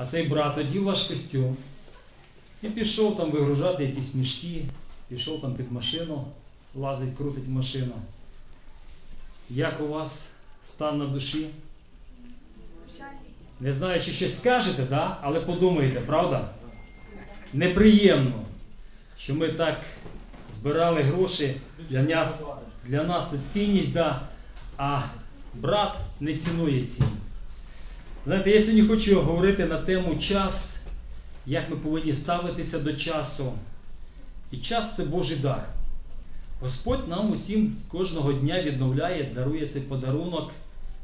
А цей брат одів ваш костюм і пішов там вигружати якісь мішки, пішов там під машину, лазить, крутить машину. Як у вас стан на душі? Не знаю, чи щось скажете, да? але подумайте, правда? Неприємно, що ми так збирали гроші, для нас, для нас це цінність, да, а брат не цінує цін. Знаєте, я сьогодні хочу говорити на тему час, як ми повинні ставитися до часу. І час це Божий дар. Господь нам усім кожного дня відновляє, дарує цей подарунок.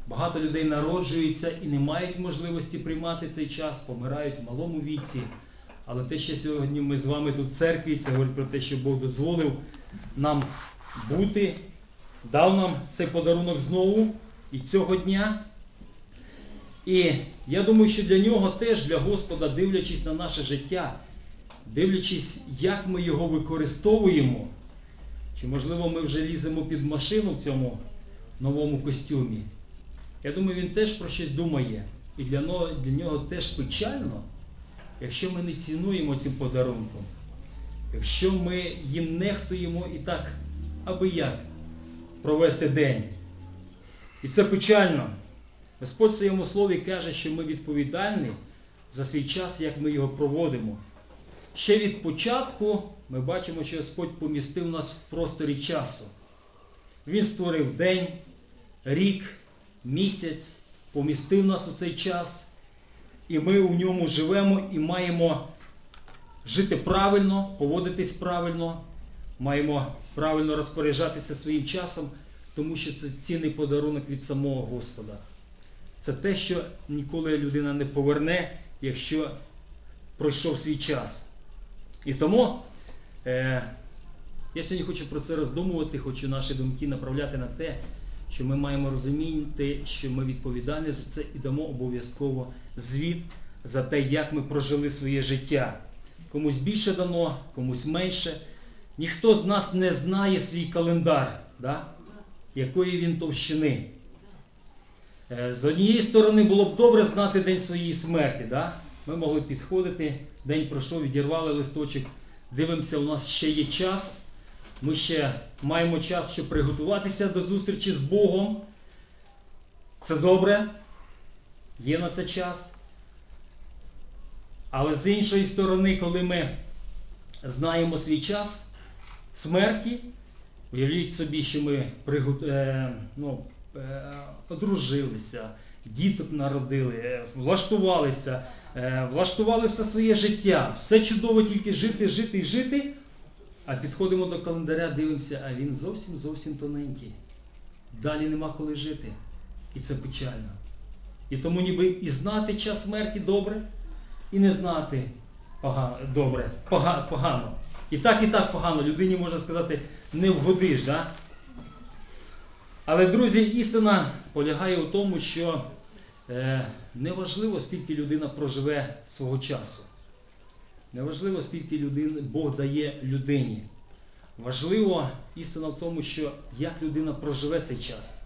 Багато людей народжуються і не мають можливості приймати цей час, помирають в малому віці. Але те, що сьогодні ми з вами тут в церкві, це говорить про те, що Бог дозволив нам бути, дав нам цей подарунок знову і цього дня. І я думаю, що для нього теж, для Господа, дивлячись на наше життя, дивлячись, як ми його використовуємо, чи можливо ми вже ліземо під машину в цьому новому костюмі. Я думаю, він теж про щось думає. І для нього, для нього теж печально, якщо ми не цінуємо цим подарунком, якщо ми їм нехтуємо і так, аби як провести день. І це печально. Господь в своєму слові каже, що ми відповідальні за свій час, як ми його проводимо. Ще від початку ми бачимо, що Господь помістив нас в просторі часу. Він створив день, рік, місяць, помістив нас у цей час, і ми у ньому живемо і маємо жити правильно, поводитись правильно, маємо правильно розпоряджатися своїм часом, тому що це цінний подарунок від самого Господа. Це те, що ніколи людина не поверне, якщо пройшов свій час. І тому е, я сьогодні хочу про це роздумувати, хочу наші думки направляти на те, що ми маємо розуміти, що ми відповідальні за це і дамо обов'язково звіт за те, як ми прожили своє життя. Комусь більше дано, комусь менше. Ніхто з нас не знає свій календар, да? якої він товщини. Е, З однієї сторони було б добре знати день своєї смерті. Да? Ми могли підходити, день пройшов, відірвали листочок, дивимося, у нас ще є час. Ми ще маємо час, щоб приготуватися до зустрічі з Богом. Це добре, є на це час. Але з іншої сторони, коли ми знаємо свій час смерті, уявіть собі, що ми пригот... е, ну, е, одружилися, діток народили, е, влаштувалися, е, влаштували все своє життя. Все чудово тільки жити, жити і жити. А підходимо до календаря, дивимося, а він зовсім зовсім тоненький. Далі нема коли жити. І це печально. І тому ніби і знати час смерті добре, і не знати погано, добре, погано. І так, і так погано. Людині можна сказати, не вгодиш. Да? Але, друзі, істина полягає у тому, що е, неважливо, скільки людина проживе свого часу. Неважливо, скільки людин Бог дає людині. Важливо істина в тому, що як людина проживе цей час,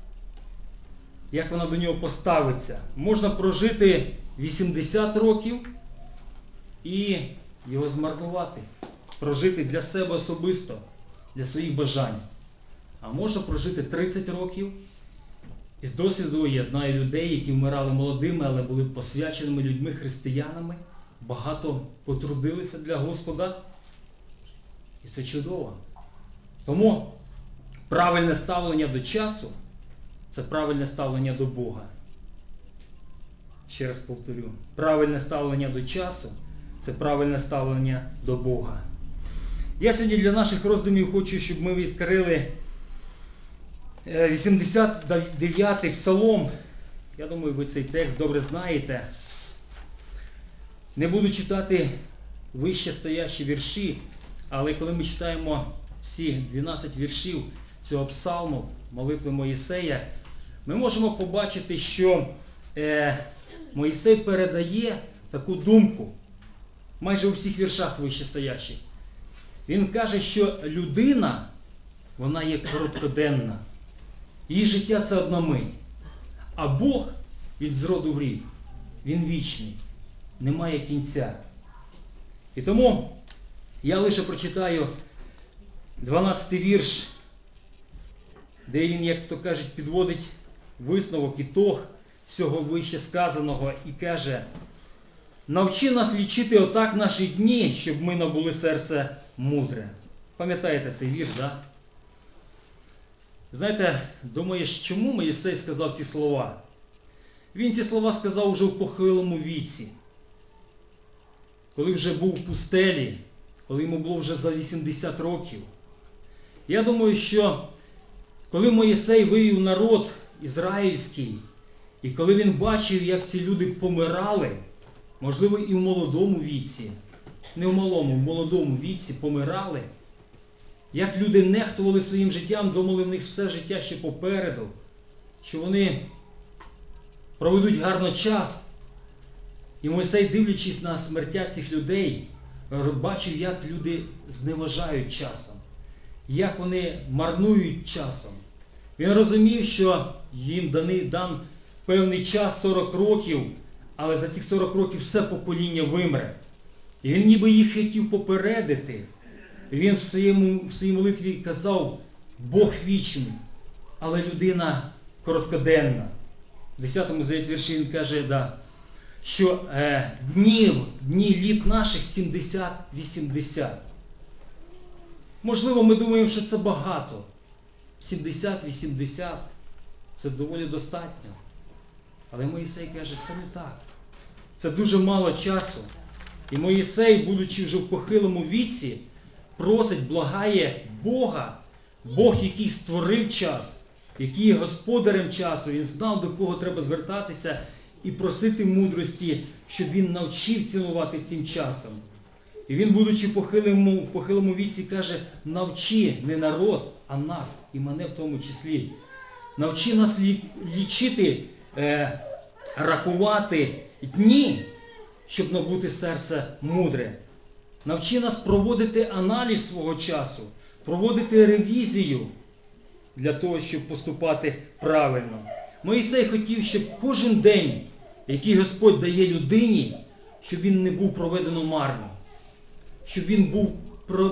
як вона до нього поставиться. Можна прожити 80 років і його змарнувати, прожити для себе особисто, для своїх бажань. А можна прожити 30 років. І з досвіду я знаю людей, які вмирали молодими, але були посвяченими людьми, християнами, багато потрудилися для Господа. І це чудово. Тому правильне ставлення до часу це правильне ставлення до Бога. Ще раз повторю, правильне ставлення до часу це правильне ставлення до Бога. Я сьогодні для наших роздумів хочу, щоб ми відкрили 89-й псалом. Я думаю, ви цей текст добре знаєте. Не буду читати вище стоящі вірші, але коли ми читаємо всі 12 віршів цього псалму, молитви Моїсея, ми можемо побачити, що е, Моїсей передає таку думку майже у всіх віршах вищестоящих. Він каже, що людина, вона є короткоденна. Її життя це одна мить. А Бог, він з роду в рід, він вічний. немає кінця. І тому я лише прочитаю 12 й вірш, де він, як то кажуть, підводить висновок ітог всього вище сказаного і каже, навчи нас лічити отак наші дні, щоб ми набули серце мудре. Пам'ятаєте цей вірш, так? Да? Знаєте, думаєш, чому Моїсей сказав ці слова? Він ці слова сказав уже в похилому віці, коли вже був в пустелі, коли йому було вже за 80 років. Я думаю, що коли Моїсей вивів народ ізраїльський, і коли він бачив, як ці люди помирали, можливо, і в молодому віці, не в малому, в молодому віці помирали, як люди нехтували своїм життям, думали в них все життя ще попереду, що вони проведуть гарно час. І Мойсей, дивлячись на смертя цих людей, бачив, як люди зневажають часом, як вони марнують часом. Він розумів, що їм даний, дан певний час 40 років, але за цих 40 років все покоління вимре. І він ніби їх хотів попередити. Він в, своєму, в своїй молитві казав, Бог вічний, але людина короткоденна. В 10-му здається, вірші він каже, да, що е, днів, дні літ наших 70-80. Можливо, ми думаємо, що це багато. 70-80 це доволі достатньо. Але Моїсей каже, це не так. Це дуже мало часу. І Моїсей, будучи вже в похилому віці, просить, благає Бога, Бог, який створив час, який є господарем часу, він знав, до кого треба звертатися і просити мудрості, щоб він навчив цінувати цим часом. І він, будучи похилому, похилому віці, каже, навчи не народ, а нас, і мене в тому числі. Навчи нас лічити, е, рахувати дні, щоб набути серце мудре. Навчи нас проводити аналіз свого часу, проводити ревізію для того, щоб поступати правильно. Моїсей хотів, щоб кожен день, який Господь дає людині, щоб він не був проведено марно, щоб він був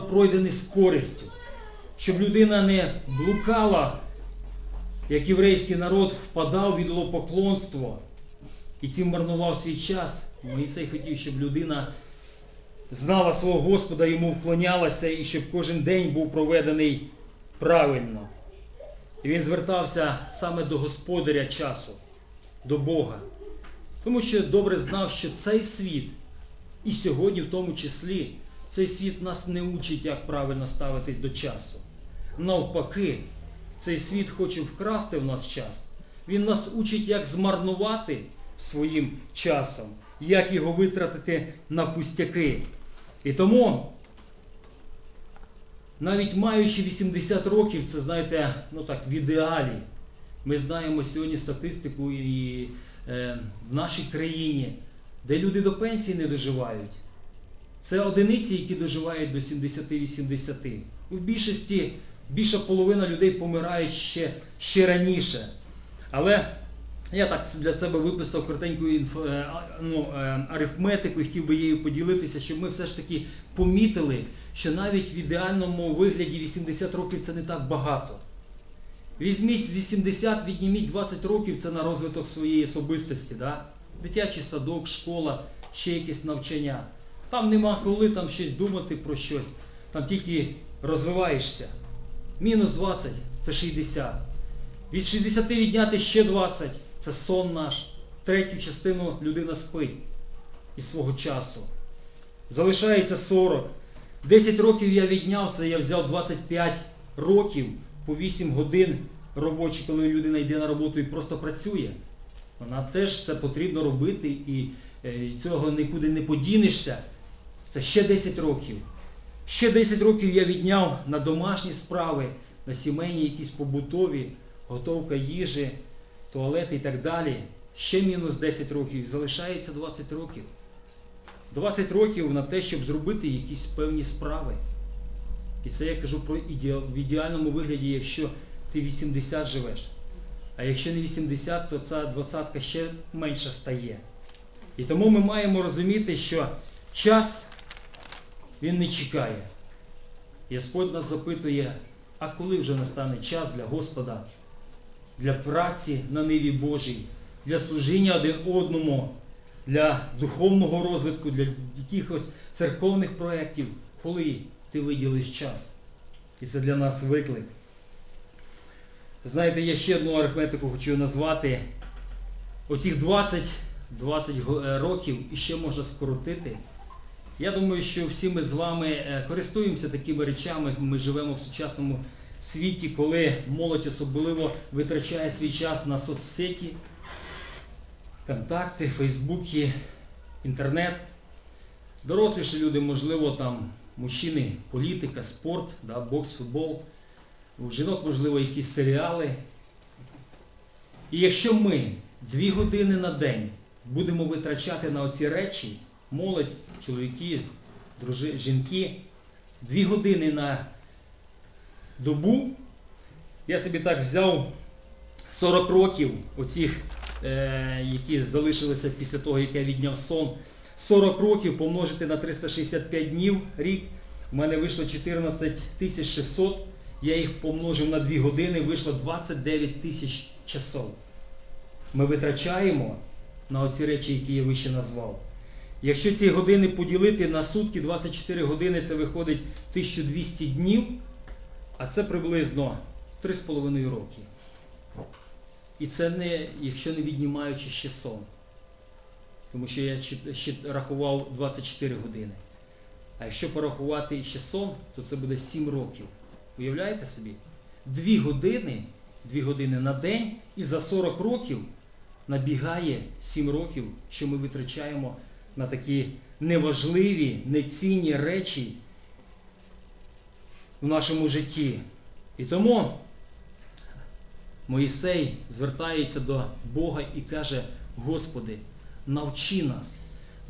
пройдений з користю, щоб людина не блукала, як єврейський народ впадав в ідолопоклонство і цим марнував свій час. Моїсей хотів, щоб людина знала свого Господа, йому вклонялася і щоб кожен день був проведений правильно. І він звертався саме до Господаря часу, до Бога. Тому що добре знав, що цей світ, і сьогодні в тому числі, цей світ нас не учить, як правильно ставитись до часу. Навпаки, цей світ хоче вкрасти в нас час. Він нас учить, як змарнувати своїм часом, як його витратити на пустяки. І тому, навіть маючи 80 років, це, знаєте, ну так, в ідеалі, ми знаємо сьогодні статистику і е, в нашій країні, де люди до пенсії не доживають. Це одиниці, які доживають до 70-80. У більшості більша половина людей помирають ще, ще раніше. Але я так для себе виписав коротеньку інф... ну, арифметику і хотів би її поділитися, щоб ми все ж таки помітили, що навіть в ідеальному вигляді 80 років це не так багато. Візьміть 80, відніміть 20 років це на розвиток своєї особистості. Да? Дитячий садок, школа, ще якесь навчання. Там нема коли там щось думати про щось. Там тільки розвиваєшся. Мінус 20 це 60. Від 60 відняти ще 20 це сон наш. Третю частину людина спить із свого часу. Залишається 40. 10 років я відняв, це я взяв 25 років по 8 годин робочі, коли людина йде на роботу і просто працює. Вона теж це потрібно робити і цього нікуди не подінешся. Це ще 10 років. Ще 10 років я відняв на домашні справи, на сімейні якісь побутові, готовка їжі, туалети і так далі. Ще мінус 10 років, залишається 20 років. 20 років на те, щоб зробити якісь певні справи. І це я кажу про ідеал, в ідеальному вигляді, якщо ти 80 живеш. А якщо не 80, то ця двадцятка ще менша стає. І тому ми маємо розуміти, що час він не чекає. І Господь нас запитує, а коли вже настане час для Господа, для праці на ниві Божій, для служіння один одному, для духовного розвитку, для якихось церковних проєктів, коли ти виділиш час. І це для нас виклик. Знаєте, я ще одну арифметику хочу назвати. Оцих 20, 20 е, років і ще можна скоротити. Я думаю, що всі ми з вами е, користуємося такими речами. Ми живемо в сучасному світі, коли молодь особливо витрачає свій час на соцсеті, контакти, фейсбуки, інтернет. Доросліші люди, можливо, там мужчини, політика, спорт, да, бокс, футбол. У жінок, можливо, якісь серіали. І якщо ми дві години на день будемо витрачати на оці речі, молодь, чоловіки, дружи, жінки, дві години на добу, я собі так взяв 40 років оцих, е, які залишилися після того, як я відняв сон, 40 років помножити на 365 днів рік, у мене вийшло 14 600, я їх помножив на 2 години, вийшло 29 тисяч часов. Ми витрачаємо на оці речі, які я вище назвав. Якщо ці години поділити на сутки, 24 години це виходить 1200 днів, а це приблизно 3,5 роки. І це не, якщо не віднімаючи ще сон. Тому що я ще рахував 24 години. А якщо порахувати ще сон, то це буде 7 років. Уявляєте собі? 2 години, 2 години на день і за 40 років набігає 7 років, що ми витрачаємо на такі неважливі, нецінні речі в нашому житті. І тому Моїсей звертається до Бога і каже, Господи, навчи нас,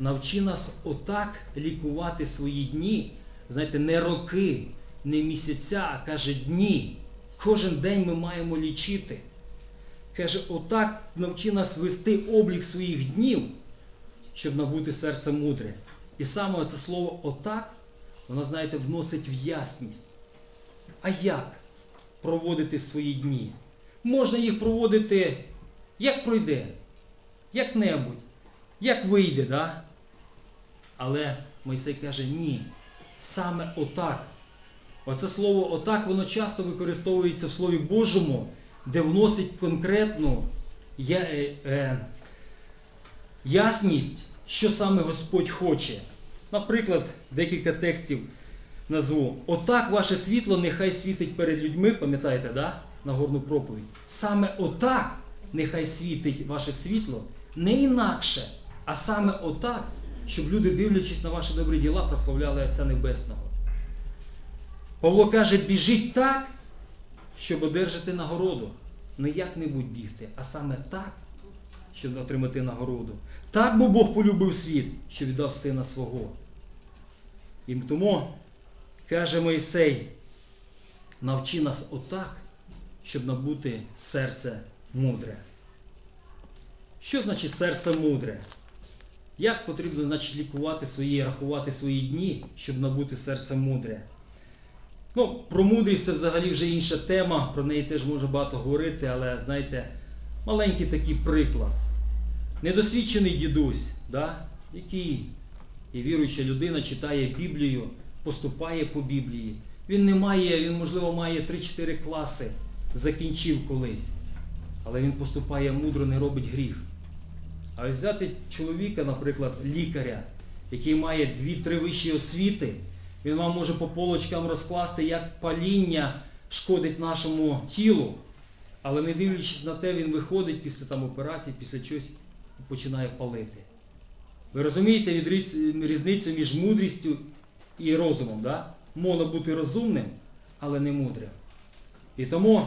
навчи нас отак лікувати свої дні, знаєте, не роки, не місяця, а каже дні. Кожен день ми маємо лічити. Каже, отак навчи нас вести облік своїх днів, щоб набути серце мудре. І саме це слово отак, воно, знаєте, вносить в ясність. А як проводити свої дні? Можна їх проводити як пройде, як-небудь, як вийде, да? але Мойсей каже, ні, саме отак. Оце слово отак, воно часто використовується в Слові Божому, де вносить конкретну е, е, ясність, що саме Господь хоче. Наприклад, декілька текстів назву. Отак ваше світло нехай світить перед людьми, пам'ятаєте, да? Нагорну проповідь. Саме отак нехай світить ваше світло, не інакше, а саме отак, щоб люди, дивлячись на ваші добрі діла, прославляли Отця Небесного. Павло каже, біжіть так, щоб одержати нагороду. Не як-небудь бігти, а саме так, щоб отримати нагороду. Так бо Бог полюбив світ, що віддав сина свого. І тому каже Мойсей, навчи нас отак, щоб набути серце мудре. Що значить серце мудре? Як потрібно значить, лікувати свої, рахувати свої дні, щоб набути серце мудре? Ну, про мудрість це взагалі вже інша тема, про неї теж можна багато говорити, але знаєте, маленький такий приклад. Недосвідчений дідусь, да, який і віруюча людина читає Біблію, поступає по Біблії. Він не має, він, можливо, має 3-4 класи, закінчив колись. Але він поступає мудро, не робить гріх. А взяти чоловіка, наприклад, лікаря, який має 2-3 вищі освіти, він вам може по полочкам розкласти, як паління шкодить нашому тілу. Але не дивлячись на те, він виходить після там операції, після чогось і починає палити. Ви розумієте різницю між мудрістю і розумом? Да? Можна бути розумним, але не мудрим. І тому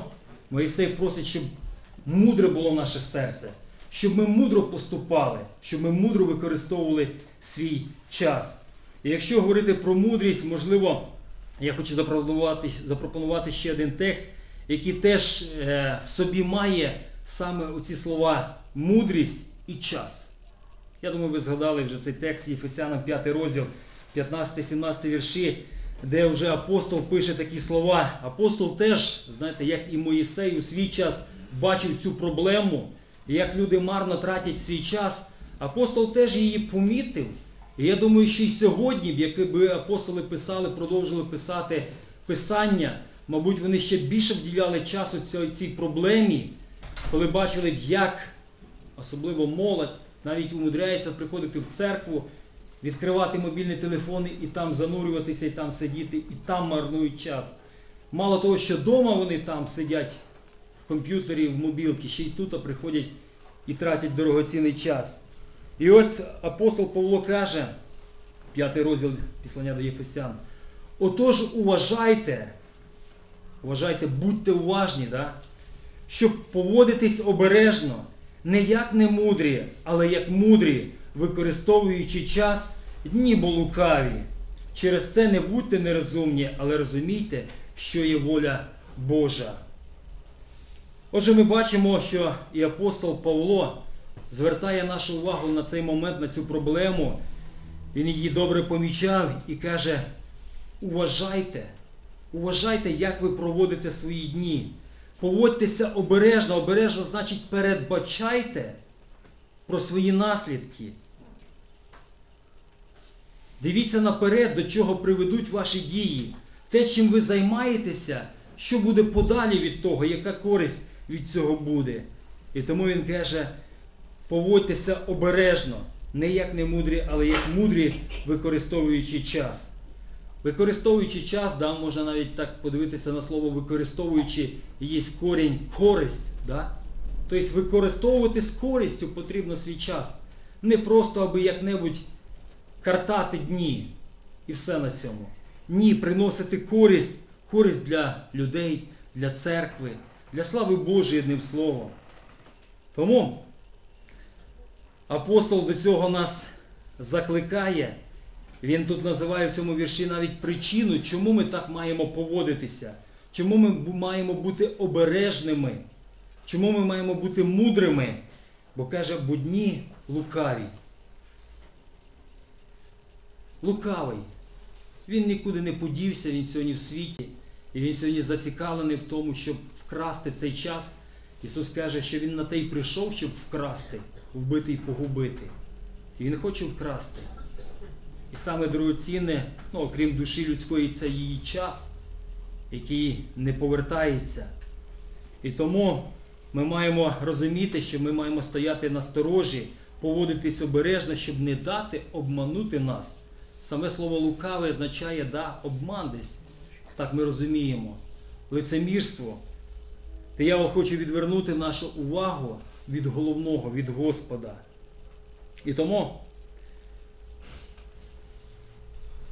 Моїсей просить, щоб мудре було наше серце, щоб ми мудро поступали, щоб ми мудро використовували свій час. І якщо говорити про мудрість, можливо, я хочу запропонувати, запропонувати ще один текст, який теж е, в собі має саме оці слова мудрість і час. Я думаю, ви згадали вже цей текст Єфесянам 5 розділ, 15-17 вірші, де вже апостол пише такі слова. Апостол теж, знаєте, як і Моїсей у свій час бачив цю проблему, як люди марно тратять свій час, апостол теж її помітив. І я думаю, що і сьогодні, якби апостоли писали, продовжили писати Писання, мабуть, вони ще більше вділяли часу цій, цій проблемі, коли бачили б, як особливо молодь навіть умудряється приходити в церкву, відкривати мобільні телефони і там занурюватися, і там сидіти, і там марнують час. Мало того, що вдома вони там сидять в комп'ютері, в мобілці, ще й тут приходять і тратять дорогоцінний час. І ось апостол Павло каже, п'ятий розділ післання до Єфесян, отож уважайте, уважайте, будьте уважні, да? щоб поводитись обережно, не як не мудрі, але як мудрі, використовуючи час дні бо лукаві. Через це не будьте нерозумні, але розумійте, що є воля Божа. Отже, ми бачимо, що і апостол Павло звертає нашу увагу на цей момент, на цю проблему. Він її добре помічав і каже, уважайте, уважайте, як ви проводите свої дні. Поводьтеся обережно, обережно значить передбачайте про свої наслідки. Дивіться наперед, до чого приведуть ваші дії. Те, чим ви займаєтеся, що буде подалі від того, яка користь від цього буде. І тому він каже, поводьтеся обережно, не як не мудрі, але як мудрі, використовуючи час. Використовуючи час, да, можна навіть так подивитися на слово використовуючи, є корінь користь. Да? Тобто використовувати з користю потрібно свій час. Не просто аби як-небудь картати дні і все на цьому. Ні, приносити користь, користь для людей, для церкви, для слави Божої одним словом. Тому апостол до цього нас закликає. Він тут називає в цьому вірші навіть причину, чому ми так маємо поводитися, чому ми маємо бути обережними, чому ми маємо бути мудрими, бо каже, будні лукаві. Лукавий. Він нікуди не подівся, він сьогодні в світі. І він сьогодні зацікавлений в тому, щоб вкрасти цей час. Ісус каже, що Він на те й прийшов, щоб вкрасти, вбити і погубити. І Він хоче вкрасти. І саме дорогоцінне, ну, окрім душі людської, це її час, який не повертається. І тому ми маємо розуміти, що ми маємо стояти на сторожі, поводитись обережно, щоб не дати обманути нас. Саме слово лукаве означає да, обман десь. Так ми розуміємо. Лицемірство. Диявол хоче відвернути нашу увагу від головного, від Господа. І тому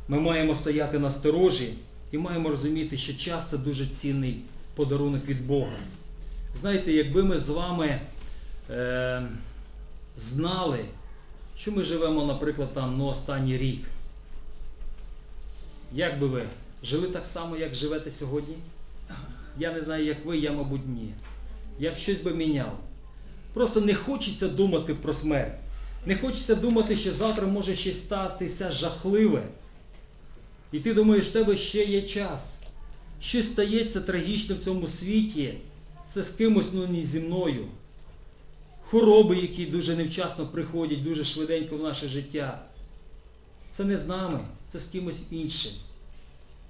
ми маємо стояти на сторожі і маємо розуміти, що час це дуже цінний подарунок від Бога. Знаєте, якби ми з вами е, знали, що ми живемо, наприклад, там ну, останній рік, як би ви жили так само, як живете сьогодні? Я не знаю, як ви, я, мабуть, ні. Я б щось би міняв. Просто не хочеться думати про смерть. Не хочеться думати, що завтра може щось статися жахливе. І ти думаєш, в тебе ще є час. Щось стається трагічно в цьому світі, це з кимось, ну не зі мною. Хвороби, які дуже невчасно приходять, дуже швиденько в наше життя. Це не з нами, це з кимось іншим.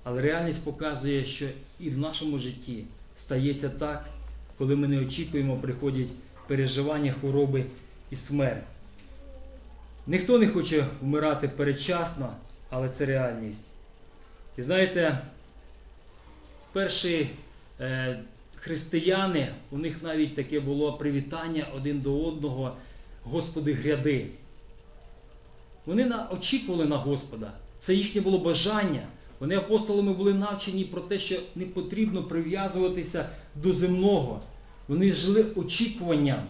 Але реальність показує, що і в нашому житті стається так, коли ми не очікуємо, приходять переживання, хвороби і смерть. Ніхто не хоче вмирати передчасно, але це реальність. І знаєте, перші е, християни, у них навіть таке було привітання один до одного, Господи, гряди. Вони очікували на Господа. Це їхнє було бажання. Вони апостолами були навчені про те, що не потрібно прив'язуватися до земного. Вони жили очікуванням.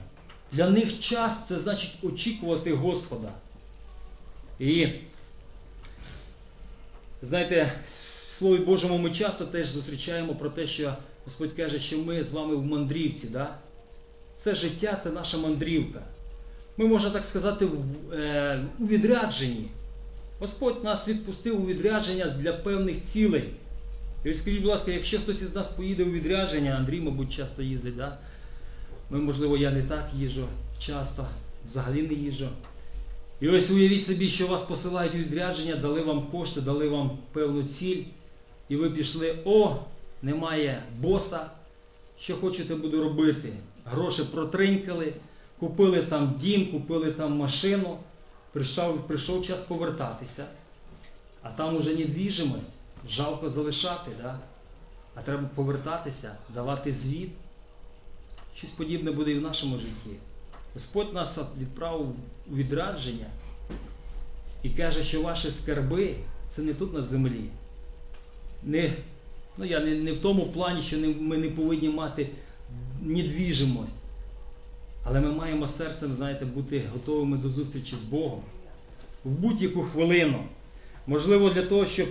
Для них час це значить очікувати Господа. І знаєте, в Слові Божому ми часто теж зустрічаємо про те, що Господь каже, що ми з вами в мандрівці. Да? Це життя, це наша мандрівка. Ми можна так сказати, е, у відрядженні. Господь нас відпустив у відрядження для певних цілей. І ось скажіть, будь ласка, якщо хтось із нас поїде у відрядження, Андрій, мабуть, часто їздить, да? Ми, можливо, я не так їжджу часто, взагалі не їжджу. І ось уявіть собі, що вас посилають у відрядження, дали вам кошти, дали вам певну ціль, і ви пішли, о, немає боса, що хочете буду робити. Гроші протринькали, купили там дім, купили там машину, прийшов, прийшов час повертатися. А там уже недвіжимость, жалко залишати, да? а треба повертатися, давати звіт. Щось подібне буде і в нашому житті. Господь нас відправив у відрадження і каже, що ваші скарби це не тут на землі. Не, ну я не, не в тому плані, що ми не повинні мати недвіжимость. Але ми маємо серцем, знаєте, бути готовими до зустрічі з Богом в будь-яку хвилину. Можливо, для того, щоб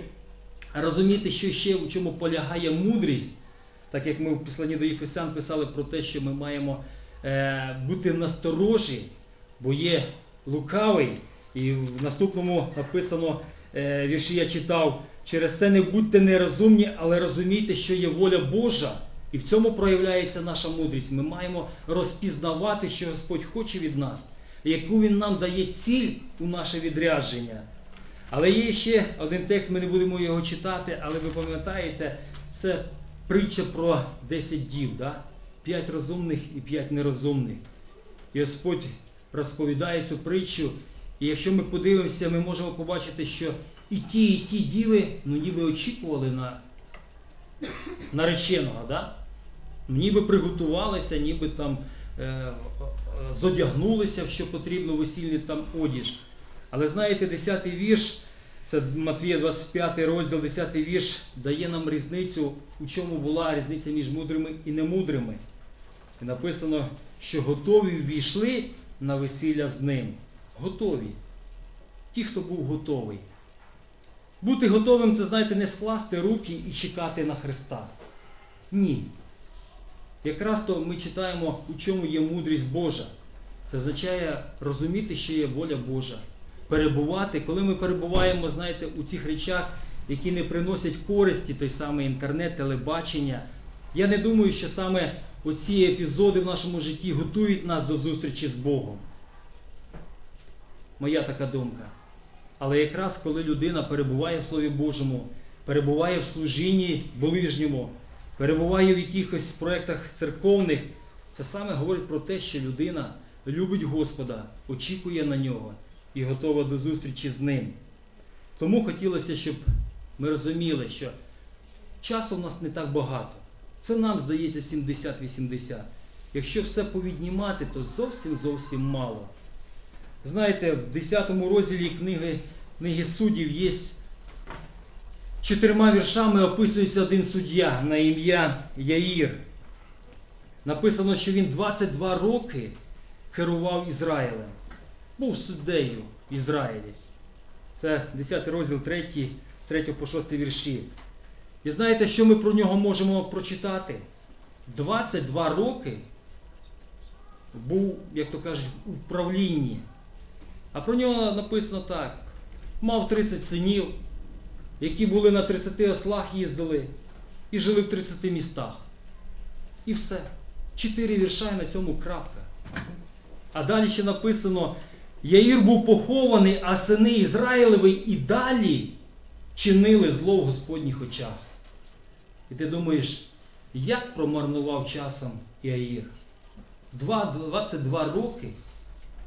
розуміти, що ще в чому полягає мудрість, так як ми в післанні до Єфесян писали про те, що ми маємо е, бути насторожі, бо є лукавий. І в наступному написано, е, вірші я читав, через це не будьте нерозумні, але розумійте, що є воля Божа. І в цьому проявляється наша мудрість. Ми маємо розпізнавати, що Господь хоче від нас, яку Він нам дає ціль у наше відрядження. Але є ще один текст, ми не будемо його читати, але ви пам'ятаєте, це притча про 10 дів, да? 5 розумних і 5 нерозумних. І Господь розповідає цю притчу. І якщо ми подивимося, ми можемо побачити, що і ті, і ті діви, ну ніби очікували на нареченого, да? Ніби приготувалися, ніби там е, зодягнулися, що потрібно весільний там одіж. Але знаєте, 10 вірш, це Матвія 25 розділ, 10 вірш, дає нам різницю, у чому була різниця між мудрими і немудрими. І написано, що готові ввійшли на весілля з ним. Готові. Ті, хто був готовий. Бути готовим це, знаєте, не скласти руки і чекати на Христа. Ні. Якраз то ми читаємо, у чому є мудрість Божа. Це означає розуміти, що є воля Божа. Перебувати, коли ми перебуваємо, знаєте, у цих речах, які не приносять користі, той самий інтернет, телебачення. Я не думаю, що саме оці епізоди в нашому житті готують нас до зустрічі з Богом. Моя така думка. Але якраз коли людина перебуває в Слові Божому, перебуває в служінні ближньому, перебуває в якихось проєктах церковних, це саме говорить про те, що людина любить Господа, очікує на нього і готова до зустрічі з ним. Тому хотілося, щоб ми розуміли, що часу в нас не так багато. Це нам здається 70-80. Якщо все повіднімати, то зовсім зовсім мало. Знаєте, в 10 розділі книги, книги суддів є чотирма віршами описується один суддя на ім'я Яїр. Написано, що він 22 роки керував Ізраїлем. Був суддею в Ізраїлі. Це 10 розділ 3, з 3 по 6 вірші. І знаєте, що ми про нього можемо прочитати? 22 роки був, як то кажуть, у правлінні. А про нього написано так. Мав 30 синів, які були на 30 ослах їздили і жили в 30 містах. І все. Чотири вірша і на цьому крапка. А далі ще написано, Яїр був похований, а сини Ізраїлеві і далі чинили зло в Господніх очах. І ти думаєш, як промарнував часом Яїр? Два- 22 роки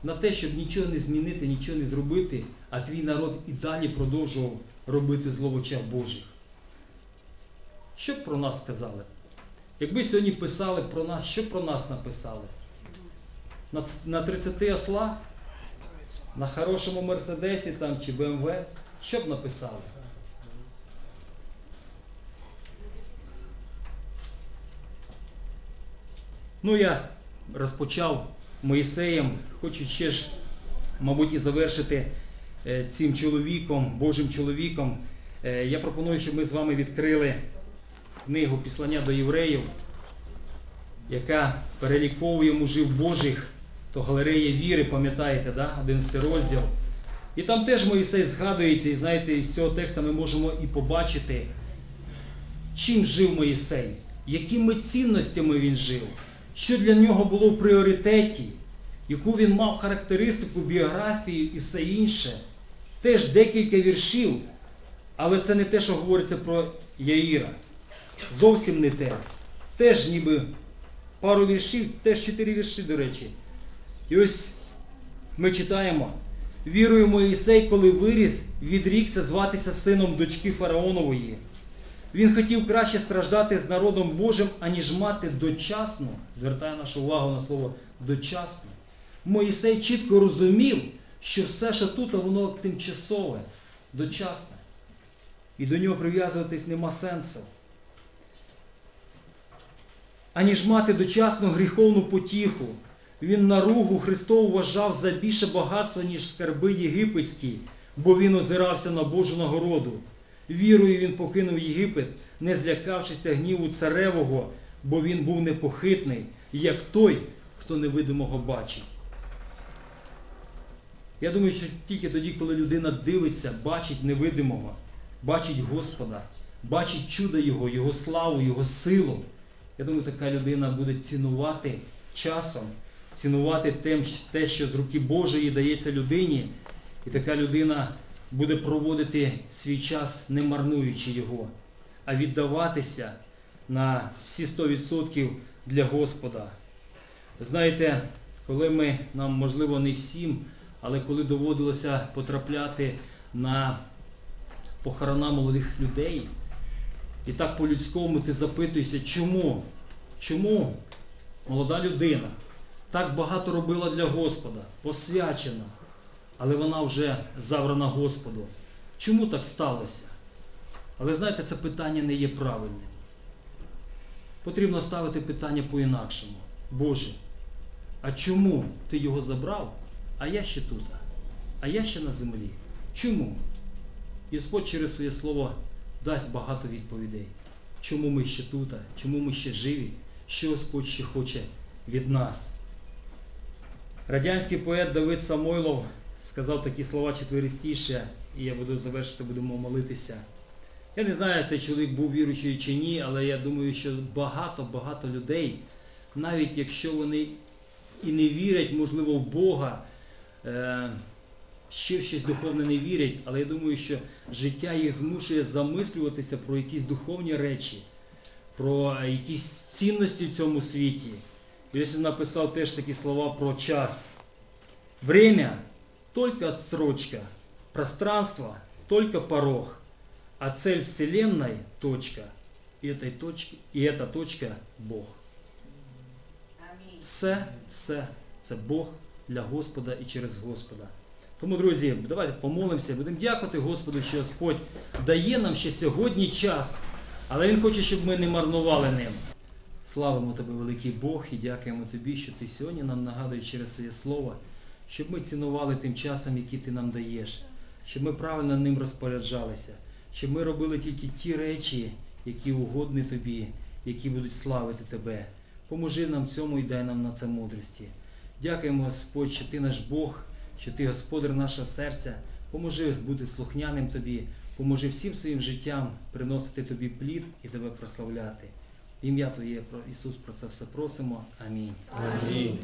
на те, щоб нічого не змінити, нічого не зробити, а твій народ і далі продовжував робити зло в очах Божих. Що б про нас сказали? Якби сьогодні писали про нас, що б про нас написали? На, 30 ослах? На хорошому Мерседесі там, чи БМВ? Що б написали? Ну, я розпочав Моїсеєм, хочу ще ж, мабуть, і завершити цим чоловіком, Божим чоловіком. Е, Я пропоную, щоб ми з вами відкрили книгу Післання до євреїв, яка переліковує мужів Божих то галерея віри, пам'ятаєте, да? 11 розділ. І там теж Моїсей згадується, і знаєте, із цього тексту ми можемо і побачити, чим жив Моїсей, якими цінностями він жив, що для нього було в пріоритеті, яку він мав характеристику, біографію і все інше. Теж декілька віршів, але це не те, що говориться про Яїра. Зовсім не те. Теж ніби пару віршів, теж чотири вірші, до речі. І ось ми читаємо. Вірою Моїсей, коли виріс, відрікся зватися сином дочки Фараонової. Він хотів краще страждати з народом Божим, аніж мати дочасну, звертає нашу увагу на слово дочасну. Моїсей чітко розумів, що все, що тут, воно тимчасове, дочасне. І до нього прив'язуватись нема сенсу. Аніж мати дочасну гріховну потіху. Він наругу Христову вважав за більше багатства, ніж скарби єгипетські, бо він озирався на Божу нагороду. Вірою він покинув Єгипет, не злякавшися гніву царевого, бо він був непохитний, як той, хто невидимого бачить. Я думаю, що тільки тоді, коли людина дивиться, бачить невидимого, бачить Господа, бачить чудо Його, Його славу, Його силу. Я думаю, така людина буде цінувати часом, цінувати тем, те, що з руки Божої дається людині, і така людина буде проводити свій час, не марнуючи його, а віддаватися на всі 100% для Господа. Знаєте, коли ми, нам можливо не всім, але коли доводилося потрапляти на похорона молодих людей, і так по-людському ти запитуєшся, чому? Чому молода людина так багато робила для Господа, посвячена, але вона вже заврана Господу. Чому так сталося? Але знаєте, це питання не є правильним. Потрібно ставити питання по-інакшому. Боже, а чому ти його забрав, а я ще тут, а я ще на землі? Чому? І Господь через своє слово дасть багато відповідей. Чому ми ще тут, чому ми ще живі, що Господь ще хоче від нас. Радянський поет Давид Самойлов сказав такі слова четверистіше, і я буду завершити, будемо молитися. Я не знаю, цей чоловік був віруючий чи ні, але я думаю, що багато-багато людей, навіть якщо вони і не вірять, можливо, в Бога, ще в щось духовне не вірять, але я думаю, що життя їх змушує замислюватися про якісь духовні речі, про якісь цінності в цьому світі. І ось він написав теж такі слова про час. Время – только отсрочка, пространство – только порог, а цель Вселенной – точка, и, этой точки, и эта точка – Бог. Все, все це Бог для Господа і через Господа. Тому, друзі, давайте помолимося, будемо дякувати Господу, що Господь дає нам ще сьогодні час, але Він хоче, щоб ми не марнували ним. Славимо Тебе, великий Бог, і дякуємо Тобі, що Ти сьогодні нам нагадуєш через своє Слово, щоб ми цінували тим часом, який Ти нам даєш, щоб ми правильно ним розпоряджалися, щоб ми робили тільки ті речі, які угодні Тобі, які будуть славити Тебе. Поможи нам в цьому і дай нам на це мудрості. Дякуємо, Господь, що Ти наш Бог, що Ти господар нашого серця. Поможи бути слухняним Тобі, поможи всім своїм життям приносити Тобі плід і Тебе прославляти. В ім'я Твоє, Ісус, про це все просимо. Амінь. Амінь.